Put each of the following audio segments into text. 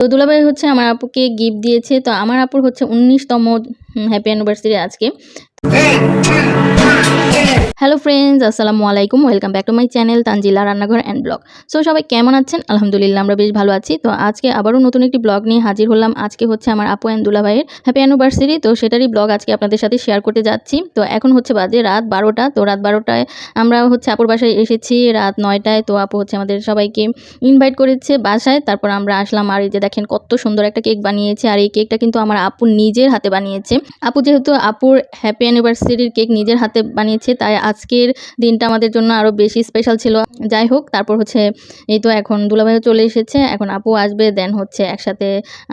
তো দুলাভাই হচ্ছে আমার আপুকে গিফট দিয়েছে। তো আমার আপুর হচ্ছে উনিশতম হ্যাপি অ্যানিভার্সারি আজকে। হ্যালো ফ্রেন্ডস আসসালামু আলাইকুম। Welcome back to my channel Tanzila রান্নাঘর অ্যান্ড ব্লগ সো সবাই কেমন আছেন? আলহামদুলিল্লাহ, আমরা বেশ ভালো আছি। তো আজকে আবারও নতুন একটি ব্লগ নিয়ে হাজির হলাম। আজকে হচ্ছে আমার আপু অ্যান্ড দুলা ভাইয়ের হ্যাপি অ্যানিভার্সারি তো সেটারই ব্লগ আজকে আপনাদের সাথে শেয়ার করতে যাচ্ছি। তো এখন হচ্ছে বাজে রাত বারোটা। তো রাত বারোটায় আমরা হচ্ছে আপুর বাসায় এসেছি। রাত নয়টায় তো আপু হচ্ছে আমাদের সবাইকে ইনভাইট করেছে বাসায়। তারপর আমরা আসলাম আর এই যে দেখেন কত সুন্দর একটা কেক বানিয়েছে। আর এই কেকটা কিন্তু আমার আপু নিজের হাতে বানিয়েছে। আপু যেহেতু আপুর হ্যাপি অ্যানিভার্সারির কেক নিজের হাতে বানিয়েছে, তাই আজকের দিনটা আমাদের জন্য আরও বেশি স্পেশাল ছিল। যাই হোক, তারপর হচ্ছে এই তো এখন দুলাভাইও চলে এসেছে, এখন আপু আসবে দেন হচ্ছে একসাথে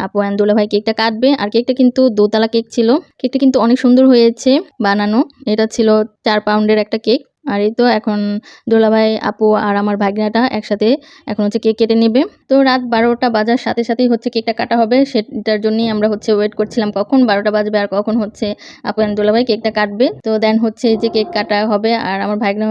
আপু অ্যান্ড দুলাভাই কেকটা কাটবে। আর কেকটা কিন্তু দোতলা কেক ছিল। কেকটা কিন্তু অনেক সুন্দর হয়েছে বানানো। এটা ছিল চার পাউন্ডের একটা কেক। আর এই তো এখন দোলাভাই, আপু আর আমার ভাগনাটা একসাথে এখন হচ্ছে কেক কেটে নেবে। তো রাত বারোটা বাজার সাথে সাথেই হচ্ছে কেকটা কাটা হবে। সেটার জন্যই আমরা হচ্ছে ওয়েট করছিলাম কখন বারোটা বাজবে আর কখন হচ্ছে আপু দোলাভাই কেকটা কাটবে। তো দেন হচ্ছে এই যে কেক কাটা হবে আর আমার ভাগনা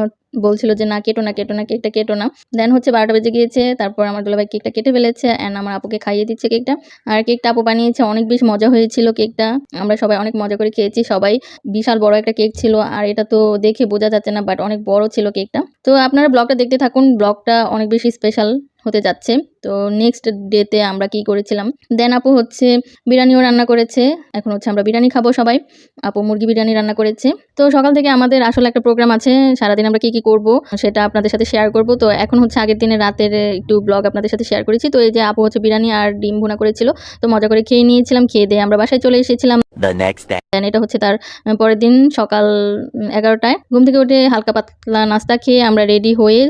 বলছিল যে, না, কেটো না কেটো না, কেকটা কেটো না। দেন হচ্ছে বারোটা বেজে গিয়েছে, তারপর আমার দুলাভাই কেকটা কেটে ফেলেছে অ্যান্ড আমার আপুকে খাইয়ে দিচ্ছে কেকটা। আর কেকটা আপু বানিয়েছে, অনেক বেশ মজা হয়েছিল কেকটা। আমরা সবাই অনেক মজা করে খেয়েছি, সবাই বিশাল বড় একটা কেক ছিল আর এটা তো দেখে বোঝা যাচ্ছে না বাট অনেক বড় ছিল কেকটা। তো আপনারা ব্লগটা দেখতে থাকুন, ব্লগটা অনেক বেশি স্পেশাল হতে যাচ্ছে। তো নেক্সট ডেতে আমরা কি করেছিলাম? দেন আপু হচ্ছে বিরিয়ানিও রান্না করেছে। এখন হচ্ছে আমরা বিরিয়ানি খাব সবাই। আপু মুরগি বিরিয়ানি রান্না করেছে। তো সকাল থেকে আমাদের আসলে একটা প্রোগ্রাম আছে সারাদিন আমরা কি কি করব সেটা আপনাদের সাথে শেয়ার করব। তো এখন হচ্ছে আগের দিনে রাতের একটু ব্লগ আপনাদের সাথে শেয়ার করেছি। তো এই যে আপু হচ্ছে বিরিয়ানি আর ডিম ভুনা করেছিল তো মজা করে খেয়ে নিয়েছিলাম খেয়ে দিয়ে আমরা বাসায় চলে এসেছিলাম। এটা হচ্ছে তার পরের দিন সকাল এগারোটায়। ঘুম থেকে উঠে হালকা পাতলা নাস্তা খেয়ে আমরা রেডি হয়ে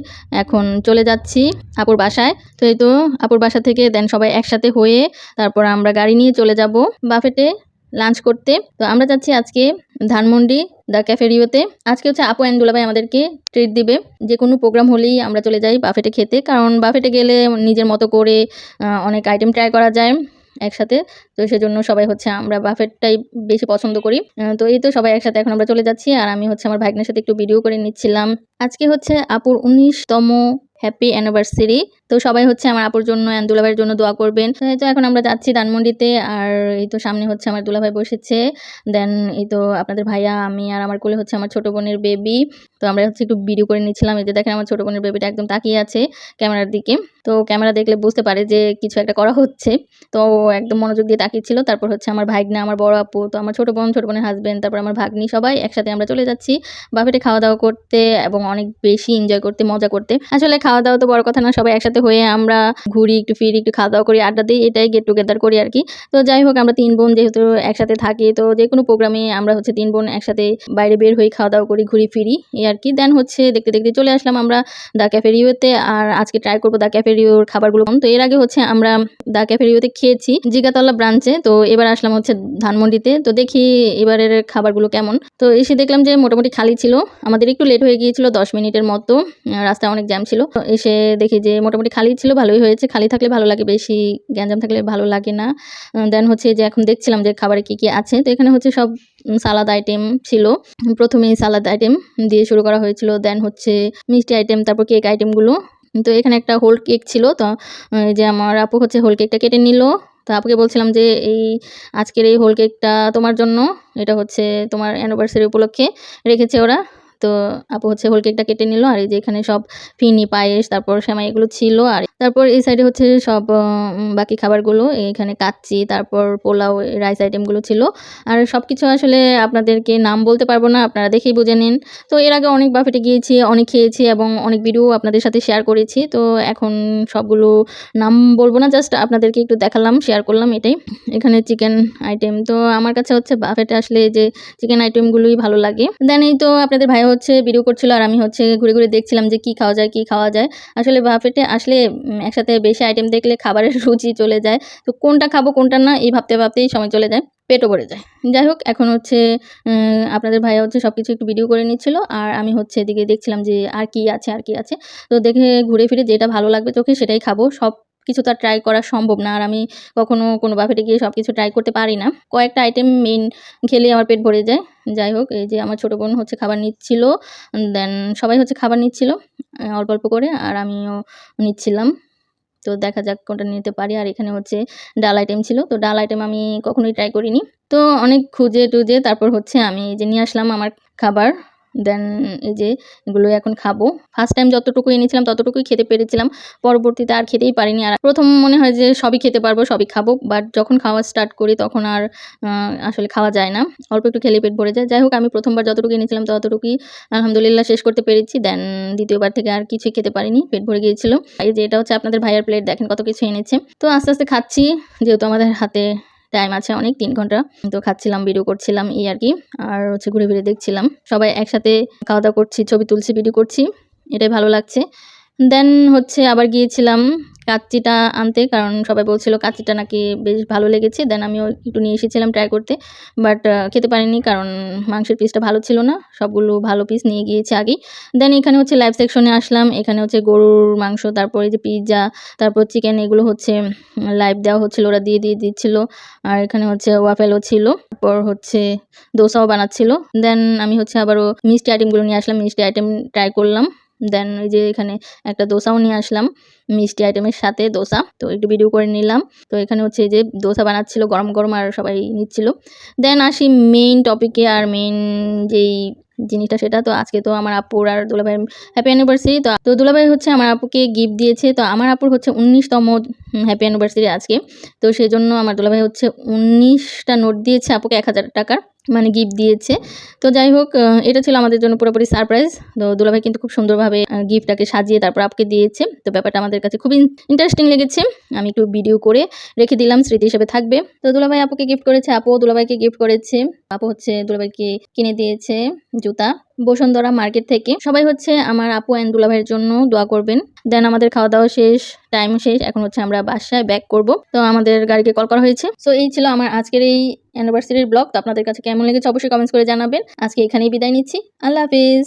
এখন চলে যাচ্ছি আপুর বাসায়। তো এই তো আপুর বাসা থেকে দেন সবাই একসাথে হয়ে তারপর আমরা গাড়ি নিয়ে চলে যাব বাফেটে লাঞ্চ করতে। তো আমরা যাচ্ছি আজকে ধানমন্ডি দ্য ক্যাফেরিওতে আজকে হচ্ছে আপু অ্যান্ড দুলাভাই আমাদেরকে ট্রিট দিবে। যে কোনো প্রোগ্রাম হলেই আমরা চলে যাই বাফেটে খেতে, কারণ বাফেটে গেলে নিজের মতো করে অনেক আইটেম ট্রাই করা যায় একসাথে। তো সেজন্য সবাই হচ্ছে আমরা বাফেটটাই বেশি পছন্দ করি। তো এই তো সবাই একসাথে এখন আমরা চলে যাচ্ছি। আর আমি হচ্ছে আমার ভাগ্নের সাথে একটু ভিডিও করে নিচ্ছিলাম। আজকে হচ্ছে আপুর উনিশতম হ্যাপি অ্যানিভার্সারি। তো সবাই হচ্ছে আমার আপুর জন্য দুলাভাইয়ের জন্য দোয়া করবেন। তো এখন আমরা যাচ্ছি ধানমন্ডিতে আর এই তো সামনে হচ্ছে আমার দুলাভাই বসেছে। দেন এই তো আপনাদের ভাইয়া, আমি আর আমার কোলে হচ্ছে আমার ছোটো বোনের বেবি তো আমরা হচ্ছে একটু ভিডিও করে নিচ্ছিলাম। এই যে দেখেন আমার ছোটো বোনের বেবিটা একদম তাকিয়ে আছে ক্যামেরার দিকে। তো ক্যামেরা দেখলে বুঝতে পারে যে কিছু একটা করা হচ্ছে। তো একদম মনোযোগ দিয়ে তাকিয়েছিল তারপর হচ্ছে আমার ভাগ্না আমার বড় আপু, তো আমার ছোট বোন, ছোট বোনের হাজবেন্ড তারপর আমার ভাগ্নি সবাই একসাথে আমরা চলে যাচ্ছি বাফেটে খাওয়া দাওয়া করতে এবং অনেক বেশি এনজয় করতে, মজা করতে। আসলে খাওয়া দাওয়া তো বড় কথা না, সবাই একসাথে হয়ে আমরা ঘুরি, একটু ফিরি, একটু খাওয়া দাওয়া করি, আড্ডা দিই, এটাই গেট টুগেদার করি আর কি। তো যাই হোক, আমরা তিন বোন যেহেতু একসাথে থাকি, তো যে কোনো প্রোগ্রামে আমরা হচ্ছে তিন বোন একসাথে বাইরে বের হয়ে খাওয়া দাওয়া করি, ঘুরি, ফিরি, এই আর কি। দেন হচ্ছে দেখতে দেখতে চলে আসলাম আমরা দ্য ক্যাফেরিওতে আর আজকে ট্রাই করব দ্য ক্যাফেরিওর খাবারগুলো তো এর আগে হচ্ছে আমরা দ্য ক্যাফেরিওতে খেয়েছি জিগাতলা ব্রাঞ্চে। তো এবার আসলাম হচ্ছে ধানমন্ডিতে। তো দেখি এবারের খাবারগুলো কেমন। তো এসে দেখলাম যে মোটামুটি খালি ছিল। আমাদের একটু লেট হয়ে গিয়েছিল, দশ মিনিটের মতো। রাস্তায় অনেক জ্যাম ছিল। তো এসে দেখি যে মোটামুটি খালি ছিল, ভালোই হয়েছে। খালি থাকলে ভালো লাগে, বেশি গ্যাঞ্জাম থাকলে ভালো লাগে না। দেন হচ্ছে যে এখন দেখছিলাম যে খাবারে কি কি আছে। তো এখানে হচ্ছে সব সালাদ আইটেম ছিল। প্রথমেই সালাদ আইটেম দিয়ে শুরু করা হয়েছিল। দেন হচ্ছে মিষ্টি আইটেম তারপর কেক আইটেমগুলো তো এখানে একটা হোল কেক ছিল। তো যে আমার আপু হচ্ছে হোল কেকটা কেটে নিল। তো আপুকে বলছিলাম যে, এই আজকের এই হোল কেকটা তোমার জন্য, এটা হচ্ছে তোমার অ্যানিভার্সারি উপলক্ষে রেখেছে ওরা। তো আপু হচ্ছে হোল কেকটা কেটে নিল, আর এই যে এখানে সব ফিনি পায়েস, তারপর সেমাই এগুলো ছিল, আর তারপর এই সাইডে হচ্ছে সব বাকি খাবারগুলো, এখানে কাচ্চি, তারপর পোলাও রাইস আইটেমগুলো ছিল। আর সব কিছু আসলে আপনাদেরকে নাম বলতে পারব না, আপনারা দেখেই বুঝে নিন। তো এর আগে অনেক বাফেটে গিয়েছি, অনেক খেয়েছি এবং অনেক ভিডিও আপনাদের সাথে শেয়ার করেছি। তো এখন সবগুলো নাম বলব না জাস্ট আপনাদেরকে একটু দেখালাম শেয়ার করলাম এটাই। এখানে চিকেন আইটেম তো আমার কাছে হচ্ছে বাফেটে আসলে যে চিকেন আইটেমগুলোই ভালো লাগে। দেন এই তো আপনাদের ভাই হচ্ছে ভিডিও করছিল আর আমি হচ্ছে ঘুরে ঘুরে দেখছিলাম যে কি খাওয়া যায়, কি খাওয়া যায়। আসলে বাফেটে আসলে একসাথে বেশি আইটেম দেখলে খাবারের রুচি চলে যায়। তো কোনটা খাব, কোনটা না, এই ভাবতে ভাবতেই সময় চলে যায়, পেটও ভরে যায়। যাই হোক, এখন হচ্ছে আপনাদের ভাইয়া হচ্ছে সব কিছু একটু ভিডিও করে নিচ্ছিল আর আমি হচ্ছে এদিকে দেখছিলাম যে আর কি আছে, আর কি আছে। তো দেখে ঘুরে ফিরে যেটা ভালো লাগবে চোখে সেটাই খাব। সব কিছু তো আর ট্রাই করা সম্ভব না আর আমি কখনো কোনো বাফেটে গিয়ে সব কিছু ট্রাই করতে পারি না। কয়েকটা আইটেম মেন খেলেই আমার পেট ভরে যায়। যাই হোক, এই যে আমার ছোটো বোন হচ্ছে খাবার নিচ্ছিল দেন সবাই হচ্ছে খাবার নিচ্ছিল অল্প অল্প করে, আর আমিও নিচ্ছিলাম। তো দেখা যাক কোনটা নিতে পারি, আর এখানে হচ্ছে ডাল আইটেম ছিল, তো ডাল আইটেম আমি কখনোই ট্রাই করিনি। তো অনেক খুঁজে টুজে তারপর হচ্ছে আমি যে নিয়ে আসলাম আমার খাবার। দেন এই যে এগুলো এখন খাব। ফার্স্ট টাইম যতটুকু এনেছিলাম, ততটুকুই খেতে পেরেছিলাম। পরবর্তীতে আর খেতেই পারিনি। আর প্রথম মনে হয় যে সবই খেতে পারব, সবই খাব। বাট যখন খাওয়া স্টার্ট করি, তখন আর আসলে খাওয়া যায় না। অল্প একটু খেলে পেট ভরে যায়। যাই হোক, আমি প্রথমবার যতটুকু এনেছিলাম, ততটুকুই আলহামদুলিল্লাহ শেষ করতে পেরেছি। দেন দ্বিতীয়বার থেকে আর কিছুই খেতে পারিনি, পেট ভরে গিয়েছিল। এই যে এটা হচ্ছে আপনাদের ভাইয়ার প্লেট দেখেন কত কিছু এনেছে। তো আস্তে আস্তে খাচ্ছি, যেহেতু আমাদের হাতে টাইম আছে অনেক তিন ঘণ্টা তো খাচ্ছিলাম ভিডিও করছিলাম, এই আর কি। আর হচ্ছে ঘুরে ফিরে দেখছিলাম। সবাই একসাথে খাওয়া দাওয়া করছি, ছবি তুলছি ভিডিও করছি। এটাই ভালো লাগছে। দেন হচ্ছে আবার গিয়েছিলাম কাচ্চিটা আনতে, কারণ সবাই বলছিল কাচ্চিটা নাকি বেশ ভালো লেগেছে। দেন আমিও একটু নিয়ে এসেছিলাম ট্রাই করতে। বাট খেতে পারিনি কারণ মাংসের পিসটা ভালো ছিল না। সবগুলো ভালো পিস নিয়ে গিয়েছে আগেই। দেন এখানে হচ্ছে লাইভ সেকশনে আসলাম। এখানে হচ্ছে গরুর মাংস, তারপরে যে পিৎজা তারপর চিকেন এগুলো হচ্ছে লাইভ দেওয়া হচ্ছিল, ওরা দিয়ে দিয়ে দিচ্ছিল। আর এখানে হচ্ছে ওয়াফেলও ছিল। তারপর হচ্ছে দোসাও বানাচ্ছিল। দেন আমি হচ্ছে আবারও মিষ্টি আইটেমগুলো নিয়ে আসলাম। মিষ্টি আইটেম ট্রাই করলাম। দেন ওই যে এখানে একটা দোসাও নিয়ে আসলাম, মিষ্টি আইটেমের সাথে দোসা। তো একটু ভিডিও করে নিলাম। তো এখানে হচ্ছে যে দোসা বানাচ্ছিল, গরম গরম আর সবাই নিচ্ছিল। দেন আসি মেইন টপিকে আর মেইন যেই জিনিসটা সেটা, তো আজকে তো আমার আপুর আর দুলাভাইয়ের হ্যাপি অ্যানিভার্সারি তো তো দুলাভাই হচ্ছে আমার আপুকে গিফট দিয়েছে। তো আমার আপুর হচ্ছে উনিশতম হ্যাপি অ্যানিভার্সারি আজকে। তো সেই জন্য আমার দুলাভাই হচ্ছে উনিশটা নোট দিয়েছে আপুকে এক হাজার টাকার। মানে গিফট দিয়েছে। তো যাই হোক এটা ছিল আমাদের জন্য পুরোপুরি সারপ্রাইজ তো দুলাভাই কিন্তু খুব সুন্দরভাবে গিফটটাকে সাজিয়ে তারপর আপকে দিয়েছে। তো ব্যাপারটা আমাদের কাছে খুবই ইন্টারেস্টিং লেগেছে। আমি একটু ভিডিও করে রেখে দিলাম, স্মৃতি হিসেবে থাকবে। তো দুলাভাই আপুকে গিফট করেছে আপু দুলাভাইকে গিফট করেছে। আপু হচ্ছে দুলাভাইকে কিনে দিয়েছে জুতা। বসুন্ধরা মার্কেট থেকে। সবাই হচ্ছে আমার আপু অ্যান্ড দুলাভাইয়ের জন্য দোয়া করবেন। দেন আমাদের খাওয়া দাওয়া শেষ টাইম শেষ, এখন হচ্ছে আমরা বাসায় ব্যাক করব। তো আমাদের গাড়িকে কল করা হয়েছে। সো এই ছিল আমার আজকের এই অ্যানিভার্সারির ব্লগ তো আপনাদের কাছে কেমন লেগেছে অবশ্যই কমেন্টস করে জানাবেন। আজকে এখানেই বিদায় নিচ্ছি। আল্লাহ হাফিজ।